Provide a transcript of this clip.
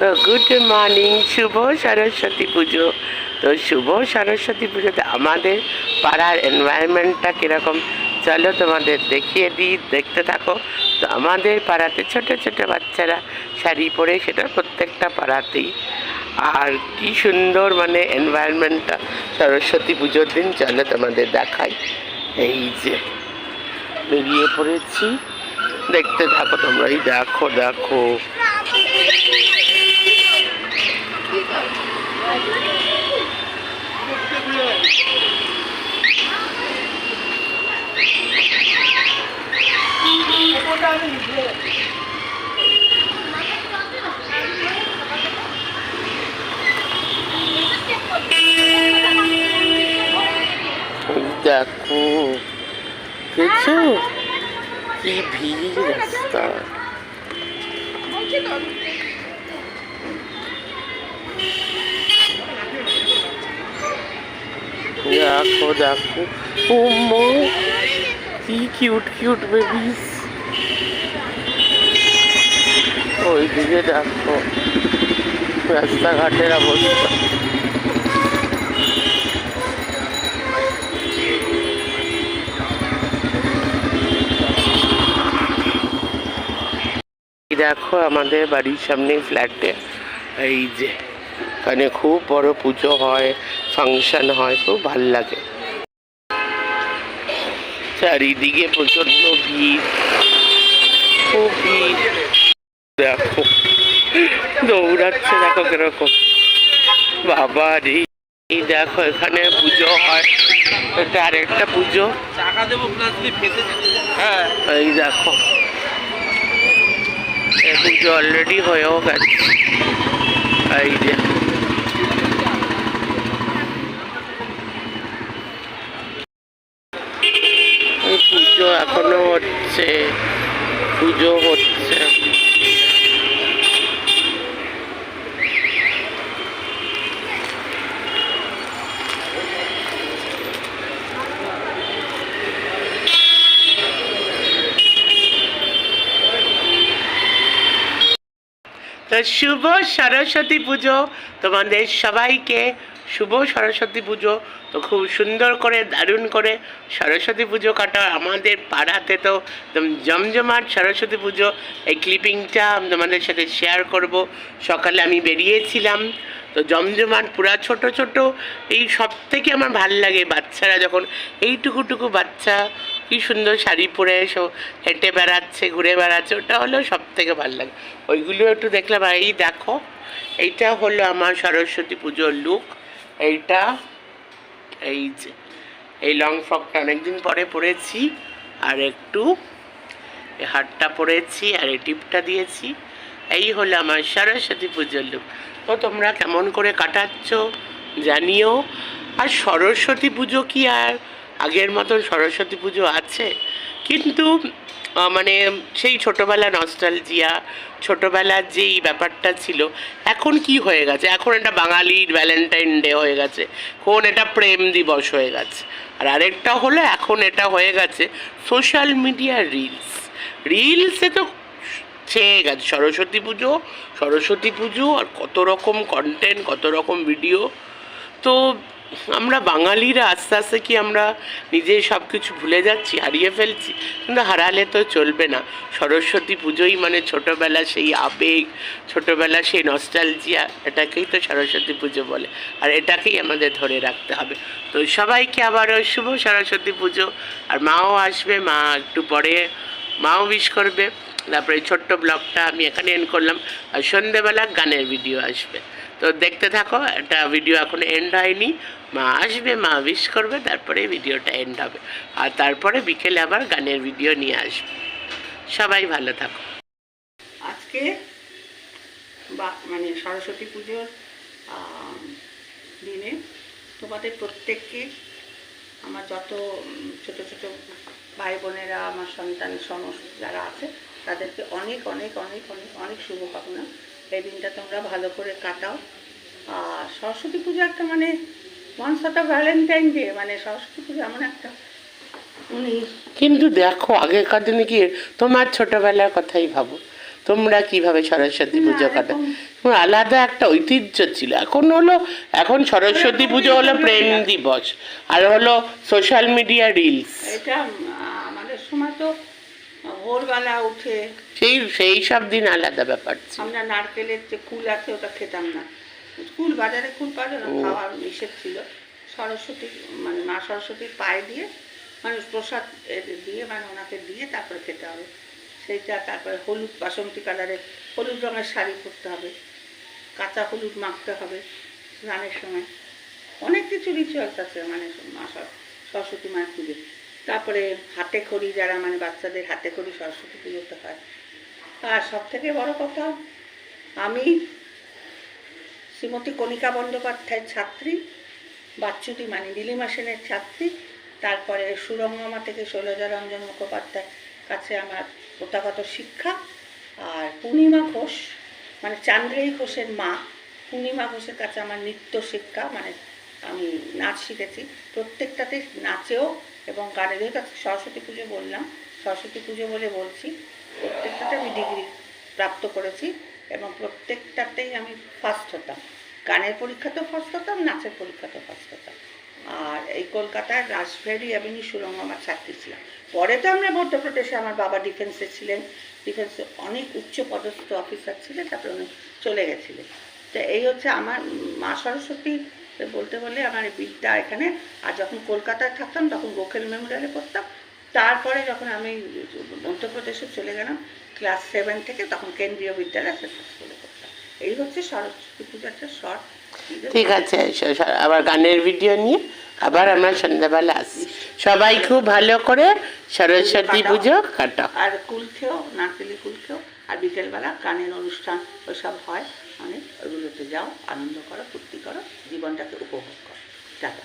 Good morning শুভ সরস্বতী পুজো। তো শুভ সরস্বতী পুজোতে আমাদের পাড়ার এনভায়রনমেন্টটা কীরকম? চলো তোমাদের দেখিয়ে দিই, দেখতে থাকো। তো আমাদের পাড়াতে ছোট ছোট বাচ্চারা শাড়ি পরে সেটা প্রত্যেকটা পাড়াতেই। আর কি সুন্দর মানে এনভায়রনমেন্টটা সরস্বতী পুজোর দিন। চলো তোমাদের দেখাই। এই যে বেরিয়ে পড়েছি। দেখতে থাকো তোমরা এই দেখো দেখো। এই দেখো দেখছ কি ভিড় রাস্তা দেখো। দেখো কি কিউট কিউট বেবিস ওইদিকে দেখো, রাস্তাঘাটের অবস্থা। দেখো আমাদের বাড়ির সামনে ফ্ল্যাটে এই যে। এখানে খুব বড় পুজো হয় ফাংশন হয় খুব ভালো লাগে। চারিদিকে প্রচণ্ড ভিড় খুব ভিড়। দেখো দৌড়াচ্ছে দেখো কীরকম। বাবা রে এই দেখো এখানে পুজো হয়। এটা আরেকটা পুজো। হ্যাঁ এই দেখো। পুজো অলরেডি হয়েও গেছে। এই যে এই পুজো এখনও হচ্ছে পুজো হচ্ছে। তো শুভ সরস্বতী পুজো। তোমাদের সবাইকে শুভ সরস্বতী পুজো। তো খুব সুন্দর করে, দারুণ করে সরস্বতী পুজো কাটা আমাদের পাড়াতে তো একদম জমজমাট সরস্বতী পুজো। এই ক্লিপিংটা তোমাদের সাথে শেয়ার করব। সকালে আমি বেরিয়েছিলাম। তো জমজমাট পুরা ছোট ছোট। এই সব থেকে আমার ভালো লাগে বাচ্চারা যখন এইটুকুটুকু বাচ্চা, কি সুন্দর শাড়ি পরে এসো, হেঁটে বেড়াচ্ছে, ঘুরে বেড়াচ্ছে, ওটা হলো সব থেকে ভালো লাগে। ওইগুলো একটু দেখলাম এই দেখো, এইটা হলো আমার সরস্বতী পুজোর লুক এইটা, এই যে, এই লং ফ্রকটা অনেকদিন পরে পরেছি, আর একটু হাটটা পরেছি, আর এই টিপটা দিয়েছি। এই হলো আমার সরস্বতী পুজোর লুক তো তোমরা কেমন করে কাটাচ্ছ জানিও। আর সরস্বতী পুজো কি আর আগের মতন সরস্বতী পুজো আছে। কিন্তু মানে সেই ছোটোবেলা নস্টালজিয়া ছোটোবেলার যেই ব্যাপারটা ছিল, এখন কি হয়ে গেছে? এখন এটা বাঙালির ভ্যালেন্টাইন ডে হয়ে গেছে কোন এটা প্রেম দিবস হয়ে গেছে। আর আরেকটা হলো, এখন এটা হয়ে গেছে সোশ্যাল মিডিয়া রিলস রিলসে তো ছেয়ে গেছে, সরস্বতী পুজো সরস্বতী পুজো আর কত রকম কন্টেন্ট কত রকম ভিডিও তো আমরা বাঙালিরা আস্তে আস্তে কি আমরা নিজে সব কিছু ভুলে যাচ্ছি, হারিয়ে ফেলছি? কিন্তু হারালে তো চলবে না। সরস্বতী পুজোই মানে ছোটোবেলা সেই আবেগ, ছোটোবেলা সেই নস্টালজিয়া এটাকেই তো সরস্বতী পুজো বলে। আর এটাকেই আমাদের ধরে রাখতে হবে। তো সবাইকে আবারও শুভ সরস্বতী পুজো। আর মাও আসবে, মা একটু পরে মাও উইশ করবে। তারপরে ছোট্ট ব্লগটা আমি এখানে এন্ড করলাম। আর সন্ধেবেলা গানের ভিডিও আসবে। তো দেখতে থাকো, একটা ভিডিও এখন এন্ড হয়নি। মা আসবে, মা উইশ করবে, তারপরে ভিডিওটা এন্ড হবে। আর তারপরে বিকেলে আবার গানের ভিডিও নিয়ে আসবে। সবাই ভালো থাকো। আজকে বা মানে সরস্বতী পুজোর দিনে তোমাদের প্রত্যেককে আমার যত ছোট ছোট ভাই বোনেরা আমার সন্তান সমস্ত যারা আছে, তাদেরকে অনেক অনেক অনেক অনেক অনেক শুভকামনা। এই দিনটা তোমরা ভালো করে কাটাও। আর সরস্বতী পুজো একটা মানে ওয়ান্স অফ ভ্যালেন্টাইন ডে মানে সরস্বতী পুজো এমন একটা কিন্তু দেখো আগেকার দিনে কি তোমার ছোটবেলার কথাই ভাবো। তোমরা কীভাবে সরস্বতী পুজো কাটা আলাদা একটা ঐতিহ্য ছিল। এখন হলো এখন সরস্বতী পুজো হলো প্রেম দিবস। আর হলো সোশ্যাল মিডিয়া রিলস এটা আমাদের সময় তো ভোরবেলা উঠে সেই সেই সব দিন আলাদা ব্যাপার ছিল। আমরা নারকেলের যে কুল আছে ওটা খেতাম না। কুল বাজারে কুল পাওয়া যায় না খাওয়ার নিষেধ ছিল। সরস্বতী মানে মা সরস্বতীর পায়ে দিয়ে মানে প্রসাদ এ দিয়ে মানে ওনাকে দিয়ে তারপরে খেতে হবে। সেইটা তারপরে হলুদ বাসন্তী কালারের হলুদ রঙের শাড়ি পরতে হবে। কাঁচা হলুদ মাখতে হবে স্নানের সময়। অনেক কিছু রিচুয়ালস আছে মানে মা সর- সরস্বতী মায়ের পুজো তারপরে হাতে খড়ি যারা মানে বাচ্চাদের হাতে খড়ি সরস্বতী পুজোতে হয়। আর সব থেকে বড় কথা, আমি শ্রীমতী কণিকা বন্দ্যোপাধ্যায়ের ছাত্রী বাচ্চুটি মানে নীলিমা সেনের ছাত্রী, তারপরে সুরঙ্গমা থেকে শৈলজা রঞ্জন মুখোপাধ্যায় কাছে আমার প্রথাগত শিক্ষা। আর পূর্ণিমা ঘোষ মানে চান্দ্রেই ঘোষের মা, পূর্ণিমা ঘোষের কাছে আমার নৃত্য শিক্ষা মানে আমি নাচ শিখেছি। প্রত্যেকটাতে নাচেও এবং গানে যেহেতু সরস্বতী পুজো বললাম। সরস্বতী পুজো বলে বলছি, প্রত্যেকটাতে আমি ডিগ্রি প্রাপ্ত করেছি এবং প্রত্যেকটাতেই আমি ফার্স্ট হতাম। গানের পরীক্ষাতেও ফার্স্ট হতাম, নাচের পরীক্ষাতেও ফার্স্ট হতাম। আর এই কলকাতার রাসভেরি অ্যাভিনিউ সুরঙ্গ আমার ছাত্রী ছিলাম পরে তো আমরা মধ্যপ্রদেশে আমার বাবা ডিফেন্সে ছিলেন। ডিফেন্সে অনেক উচ্চ পদস্থ অফিসার ছিলেন, তারপরে উনি চলে গেছিলেন। তো এই হচ্ছে আমার, মা সরস্বতী বলতে বলে আমার এই বিদ্যা এখানে আর যখন কলকাতায় থাকতাম তখন গোখেল মেমোরিয়ালে পড়তাম। তারপরে যখন আমি মধ্যপ্রদেশে চলে গেলাম ক্লাস সেভেন থেকে তখন কেন্দ্রীয় বিদ্যালয় স্কুলে পড়তাম। এই হচ্ছে সরস্বতী পূজার একটা শর্ট। ঠিক আছে আবার গানের ভিডিও নিয়ে আবার আমরা সন্ধ্যাবেলা আসি সবাই খুব ভালো করে সরস্বতী পুজো কাটো আর কুল খেয়েও নারকেলি কুল খেয়েও আর বিকেলবেলা গানের অনুষ্ঠান ওইসব হয় অনেক ওইগুলোতে যাও, আনন্দ করো, ফুর্তি করো, জীবনটাকে উপভোগ করো। টাটা।